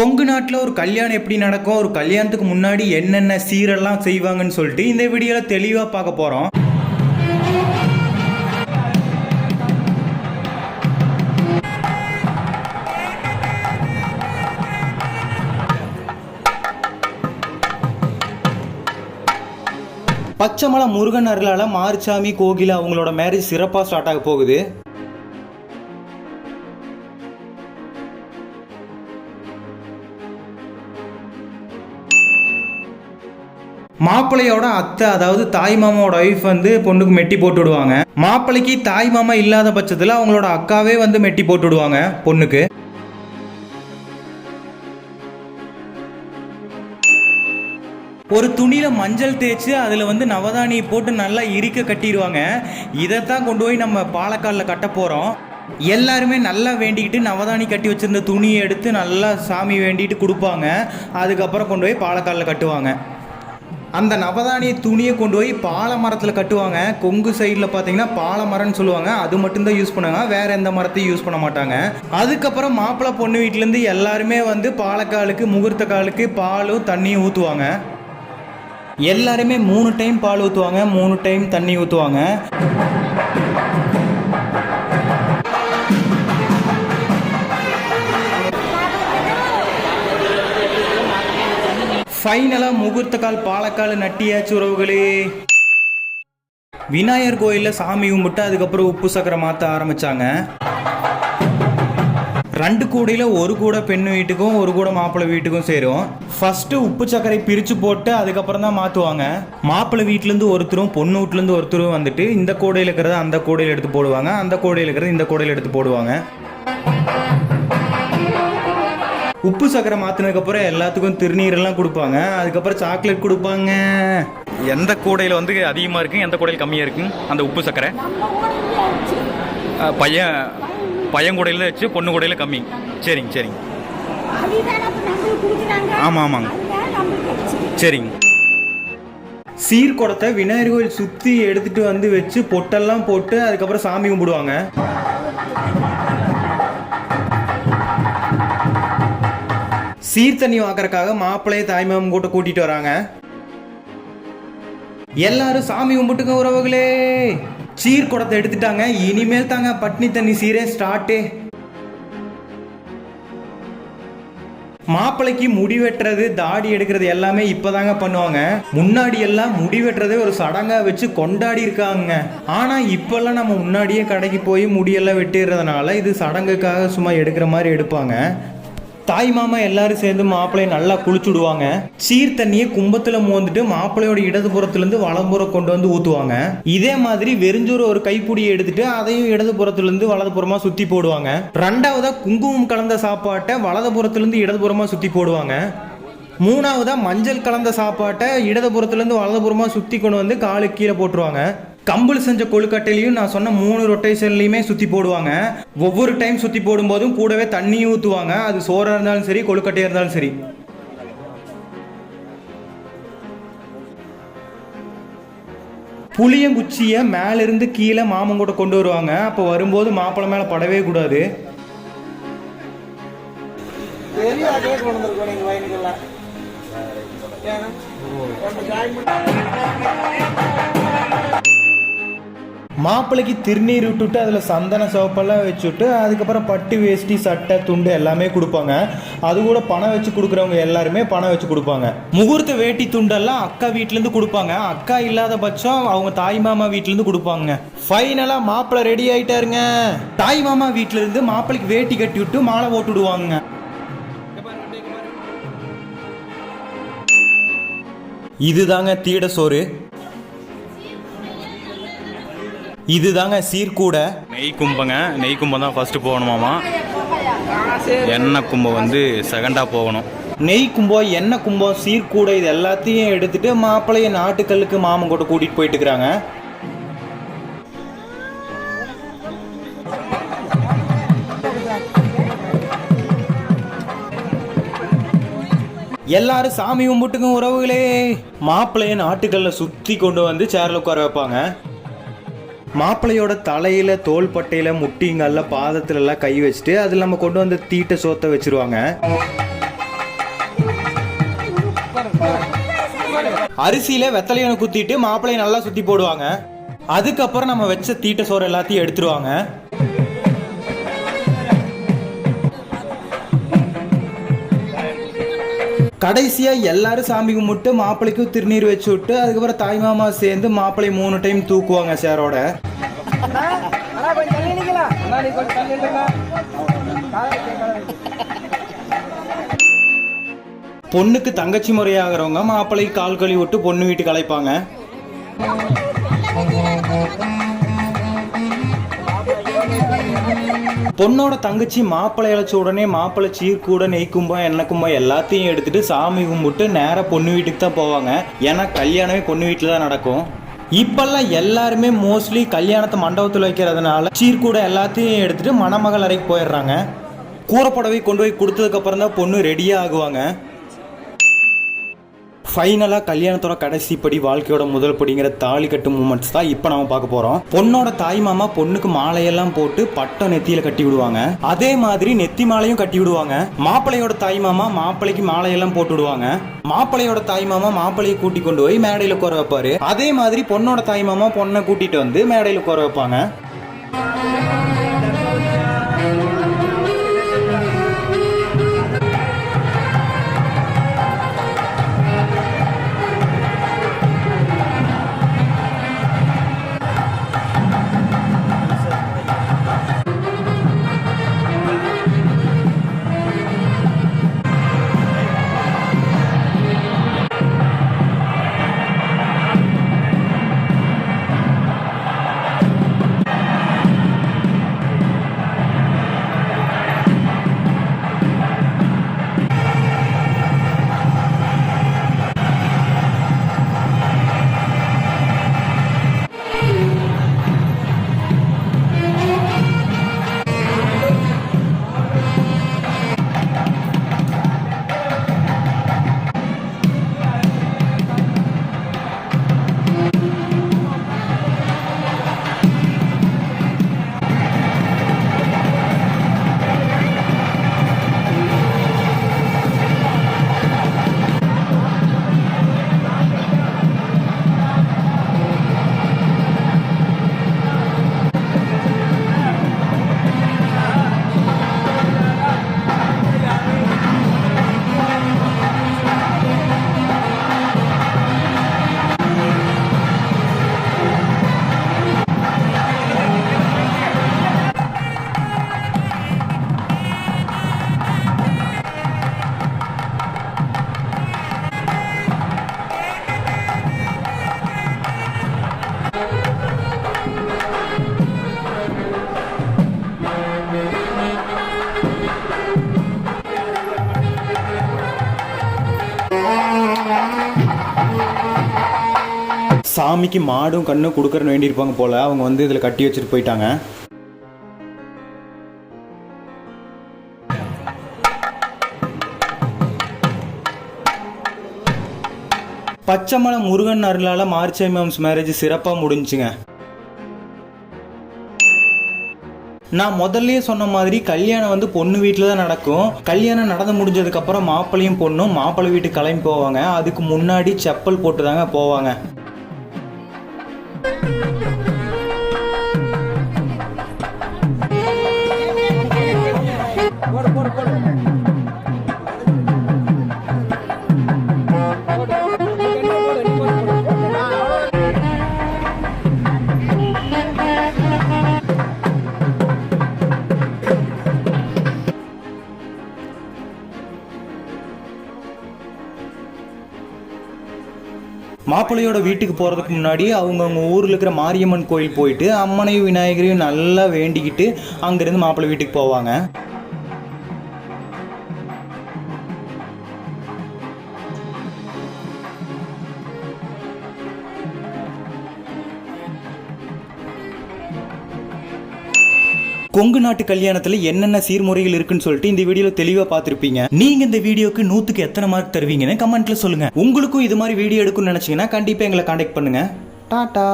கொங்கு நாட்டில் ஒரு கல்யாணம் எப்படி நடக்கும்? ஒரு கல்யாணத்துக்கு முன்னாடி என்னென்ன சீரெல்லாம் செய்வாங்கன்னு சொல்லிட்டு இந்த வீடியோவில் தெளிவாக பார்க்க போகிறோம் பச்சைமலை முருகன் அருளால் மாரிசாமி கோகிலா அவங்களோட மேரேஜ் சிறப்பாக ஸ்டார்ட் ஆக போகுது. மாப்பிள்ளையோட அத்தை அதாவது தாய் மாமாவோட ஒய்ஃப் வந்து பொண்ணுக்கு மெட்டி போட்டு விடுவாங்க. மாப்பிள்ளைக்கு தாய் மாமா இல்லாத பட்சத்தில் அவங்களோட அக்காவே வந்து மெட்டி போட்டு விடுவாங்க பொண்ணுக்கு. ஒரு துணியில் மஞ்சள் தேய்ச்சி அதில் வந்து நவதானியை போட்டு நல்லா இறுக்க கட்டிடுவாங்க. இதைத்தான் கொண்டு போய் நம்ம பாலக்காலில் கட்ட போகிறோம் எல்லாருமே நல்லா வேண்டிக்கிட்டு நவதானி கட்டி வச்சிருந்த துணியை எடுத்து நல்லா சாமி வேண்டிட்டு கொடுப்பாங்க. அதுக்கப்புறம் கொண்டு போய் பாலக்காலில் கட்டுவாங்க. அந்த நவதானிய துணியை கொண்டு போய் பாலை மரத்தில் கட்டுவாங்க. கொங்கு சைடில் பார்த்தீங்கன்னா பாலை மரம்னு சொல்லுவாங்க. அது மட்டும்தான் யூஸ் பண்ணுவாங்க. வேற எந்த மரத்தையும் யூஸ் பண்ண மாட்டாங்க. அதுக்கப்புறம் மாப்பிள்ளை பொண்ணு வீட்டிலேருந்து எல்லாருமே வந்து பாலக்காலுக்கு முகூர்த்த காலுக்கு பாலும் தண்ணியும் ஊற்றுவாங்க எல்லாருமே மூணு டைம் பால் ஊற்றுவாங்க மூணு டைம் தண்ணி ஊற்றுவாங்க ஃபைனலாக முகூர்த்த கால் பாலக்கால் நட்டியாச்சு உறவுகளே விநாயகர் கோயிலில் சாமி கும்பிட்டு அதுக்கப்புறம் உப்பு சக்கரை மாற்ற ஆரம்பிச்சாங்க. ரெண்டு கூடையில் ஒரு கூடை பெண் வீட்டுக்கும் ஒரு கூடை மாப்பிள்ளை வீட்டுக்கும் சேரும். ஃபஸ்ட்டு உப்பு சக்கரை பிரித்து போட்டு அதுக்கப்புறம் தான் மாற்றுவாங்க மாப்பிள்ளை வீட்டிலேருந்து ஒருத்தரும் பொண்ணு வீட்டிலேருந்து ஒருத்தரும் வந்துட்டு இந்த கூடையில் இருக்கிறத அந்த கூடையில் எடுத்து போடுவாங்க அந்த கூடையில் இருக்கிறத இந்த கூடையில் எடுத்து போடுவாங்க. உப்பு சக்கரை மாற்றினதுக்கப்புறம் எல்லாத்துக்கும் திருநீரெல்லாம் கொடுப்பாங்க. அதுக்கப்புறம் சாக்லேட் கொடுப்பாங்க. எந்த கூடையில் வந்து அதிகமாக இருக்கு எந்த கூடையில் கம்மியாக இருக்கு அந்த உப்பு சக்கரை? பையன் பையன் கூடையில் வச்சு பொண்ணு கூடையில் கம்மி. சரிங்க சரிங்க. ஆமாம் ஆமாங்க. சரிங்க. சீர்குடத்தை விநாயகர் கோயில் சுற்றி எடுத்துட்டு வந்து வச்சு பொட்டெல்லாம் போட்டு அதுக்கப்புறம் சாமி கும்பிடுவாங்க. சீர்தண்ணி வாக்குறதுக்காக மாப்பிள்ளைய தாய்மாமன் கூட்ட கூட்டிட்டு வராங்க. எல்லாரும் சாமி கும்பிட்டுங்க உறவுகளே. சீர் குடத்தை எடுத்துட்டாங்க. இனிமேல் தாங்க பட்னி தண்ணி சீரே ஸ்டார்ட்டே. மாப்பிள்ளைக்கு முடி வெட்டுறது தாடி எடுக்கிறது எல்லாமே இப்பதாங்க பண்ணுவாங்க. முன்னாடி எல்லாம் முடி வெட்டுறதே ஒரு சடங்கா வச்சு கொண்டாடி இருக்காங்க. ஆனா இப்பெல்லாம் நம்ம முன்னாடியே கடைக்கு போய் முடியெல்லாம் வெட்டிடுறதுனால இது சடங்குக்காக சும்மா எடுக்கிற மாதிரி எடுப்பாங்க. தாய் மாமா எல்லாரும் சேர்ந்து மாப்பிள்ளையை நல்லா குளிச்சுடுவாங்க. சீர் தண்ணியை கும்பத்துல மோந்துட்டு மாப்பிள்ளையோட இடதுபுறத்துல இருந்து வலதுபுறம் கொண்டு வந்து ஊத்துவாங்க. இதே மாதிரி வெறிஞ்சூர் ஒரு கைப்பிடியை எடுத்துட்டு அதையும் இடதுபுறத்துல இருந்து வலதுபுறமா சுத்தி போடுவாங்க. ரெண்டாவதா குங்குமம் கலந்த சாப்பாட்டை வலதுபுறத்துல இருந்து இடதுபுறமா சுத்தி போடுவாங்க. மூணாவதா மஞ்சள் கலந்த சாப்பாட்டை இடதுபுறத்துல இருந்து வலதுபுறமா சுத்தி கொண்டு வந்து காலு கீழே போட்டுருவாங்க. கம்பல் செஞ்ச கொழுக்கட்டையிலையும் நான் சொன்ன மூணு ரொட்டேஷன்லையுமே சுற்றி போடுவாங்க. ஒவ்வொரு டைம் சுற்றி போடும்போதும் கூடவே தண்ணி ஊற்றுவாங்க அது சோறாக இருந்தாலும் சரி கொழுக்கட்டையாக இருந்தாலும் சரி. புளியங்குச்சியை மேலிருந்து கீழே மாமன் கூட கொண்டு வருவாங்க. அப்போ வரும்போது மாப்பிள்ளை மேலே படவே கூடாது. பெரிய மாப்பிள்ளைக்கு திருநீர் விட்டுட்டு அதில் சந்தன சோப்பெல்லாம் வச்சுட்டு அதுக்கப்புறம் பட்டு வேஷ்டி சட்டை துண்டு எல்லாமே கொடுப்பாங்க. அது கூட பணம் வச்சு கொடுக்குறவங்க எல்லாருமே பணம் வச்சு கொடுப்பாங்க. முகூர்த்த வேட்டி துண்டெல்லாம் அக்கா வீட்டிலேருந்து கொடுப்பாங்க. அக்கா இல்லாத பட்சம் அவங்க தாய் மாமா வீட்டிலேருந்து கொடுப்பாங்க. ஃபைனலாக மாப்பிள்ளை ரெடி ஆகிட்டாருங்க தாய் மாமா வீட்டிலேருந்து மாப்பிள்ளைக்கு வேட்டி கட்டி விட்டு மாலை போட்டு விடுவாங்க. இதுதாங்க தீட சோறு. இதுதாங்க சீர்கூடை. நெய் கும்பங்க. நெய் கும்பம் தான் ஃபர்ஸ்ட் போகணுமாமா எண்ணெய் கும்பம் வந்து செகண்டாக போகணும். நெய் கும்பம் எண்ணெய் கும்பம் சீர்கூடை இது எல்லாத்தையும் எடுத்துட்டு மாப்பிள்ளைய நாட்டுக்கல்லுக்கு மாமன் கூட கூட்டிட்டு போயிட்டு இருக்கிறாங்க எல்லாரும் சாமி கும்பிட்டுங்க உறவுகளே. மாப்பிள்ளைய நாட்டுக்கல்ல சுத்தி கொண்டு வந்து சேர்ல உட்கார வைப்பாங்க. மாப்பிள்ளையோட தலையில் தோள்பட்டையில் முட்டிங்கல்ல பாதத்துலலாம் கை வச்சுட்டு அதில் நம்ம கொண்டு வந்து தீட்டை சோத்த வச்சிருவாங்க. அரிசியில் வெத்தலையனை குத்திட்டு மாப்பிள்ளையை நல்லா சுற்றி போடுவாங்க. அதுக்கப்புறம் நம்ம வச்ச தீட்ட சோறு எல்லாத்தையும் எடுத்துருவாங்க. கடைசியாக எல்லாரும் சாமி கும்பிட்டு மாப்பிளைக்கும் திருநீர் வச்சு விட்டு அதுக்கப்புறம் தாய் மாமா சேர்ந்து மாப்பிளை மூணு டைம் தூக்குவாங்க சேரோட. பொண்ணுக்கு தங்கச்சி முறையாகிறவங்க மாப்பிள்ளைக்கு கால் கழுவி விட்டு பொண்ணு வீட்டுக்கு அழைப்பாங்க. பொண்ணோட தங்கச்சி மாப்பிள்ளை இழைச்ச உடனே மாப்பிள்ளை சீர்கூட நெய்க்கும்பம் எண்ணக்கும்பம் எல்லாத்தையும் எடுத்துட்டு சாமி கும்பிட்டு நேராக பொண்ணு வீட்டுக்கு தான் போவாங்க. ஏன்னா கல்யாணமே பொண்ணு வீட்டில் தான் நடக்கும். இப்பெல்லாம் எல்லாருமே மோஸ்ட்லி கல்யாணத்தை மண்டபத்தில் வைக்கிறதுனால சீர்கூட எல்லாத்தையும் எடுத்துட்டு மணமகள் அறைக்கு போயிடுறாங்க. கூறப்படவை கொண்டு போய் கொடுத்ததுக்கப்புறம் தான் பொண்ணு ரெடியாக ஆகுவாங்க. ஃபைனலாக கல்யாணத்தோட கடைசி படி வாழ்க்கையோட முதல் படிங்கிற தாலி கட்டு மூமெண்ட்ஸ் தான் இப்போ நம்ம பார்க்க போகிறோம் பொண்ணோட தாய் மாமா பொண்ணுக்கு மாலையெல்லாம் போட்டு பட்டம் நெத்தியில் கட்டி விடுவாங்க. அதே மாதிரி நெத்தி மாலையும் கட்டி விடுவாங்க. மாப்பிள்ளையோட தாய் மாமா மாப்பிள்ளைக்கு மாலையெல்லாம் போட்டு விடுவாங்க. மாப்பிள்ளையோட தாய் மாமா மாப்பிள்ளையை கூட்டி கொண்டு போய் மேடையில் உட்கார வைப்பாரு. அதே மாதிரி பொண்ணோட தாய் மாமா பொண்ணை கூட்டிட்டு வந்து மேடையில் உட்கார வைப்பாங்க. சாமிக்கு மாடும் கண்ணும் கொடுக்கறன்னு வேண்டியிருப்பாங்க போல. அவங்க வந்து இதில் கட்டி வச்சுட்டு போயிட்டாங்க. பச்சைமலை முருகன் அருளால் மார்ச் மேம்ஸ் மேரேஜ் சிறப்பாக முடிஞ்சுங்க. நான் முதல்லயே சொன்ன மாதிரி கல்யாணம் வந்து பொண்ணு வீட்டில் தான் நடக்கும். கல்யாணம் நடந்து முடிஞ்சதுக்கப்புறம் மாப்பிள்ளையும் பொண்ணும் மாப்பிள்ளை வீட்டுக்கு கிளம்பி போவாங்க. அதுக்கு முன்னாடி செப்பல் போட்டு தாங்க போவாங்க. போடு போடு போடு. மாப்பிள்ளையோட வீட்டுக்கு போகிறதுக்கு முன்னாடி அவங்கவுங்க ஊரில் இருக்கிற மாரியம்மன் கோயில் போயிட்டு அம்மனையும் விநாயகரையும் நல்லா வேண்டிக்கிட்டு அங்கேருந்து மாப்பிள்ளை வீட்டுக்கு போவாங்க. கொங்கு நாட்டு கல்யாணத்துல என்னென்ன சீர்முறைகள் இருக்குன்னு சொல்லிட்டு இந்த வீடியோல தெளிவா பார்த்திருப்பீங்க. நீங்க இந்த வீடியோக்கு நூத்துக்கு எத்தனை மார்க் தருவீங்கன்னு கமெண்ட்ல சொல்லுங்க. உங்களுக்கும் இது மாதிரி வீடியோ எடுக்கணும்னு நினைச்சீங்கன்னா கண்டிப்பா எங்களை கான்டாக்ட் பண்ணுங்க. டாடா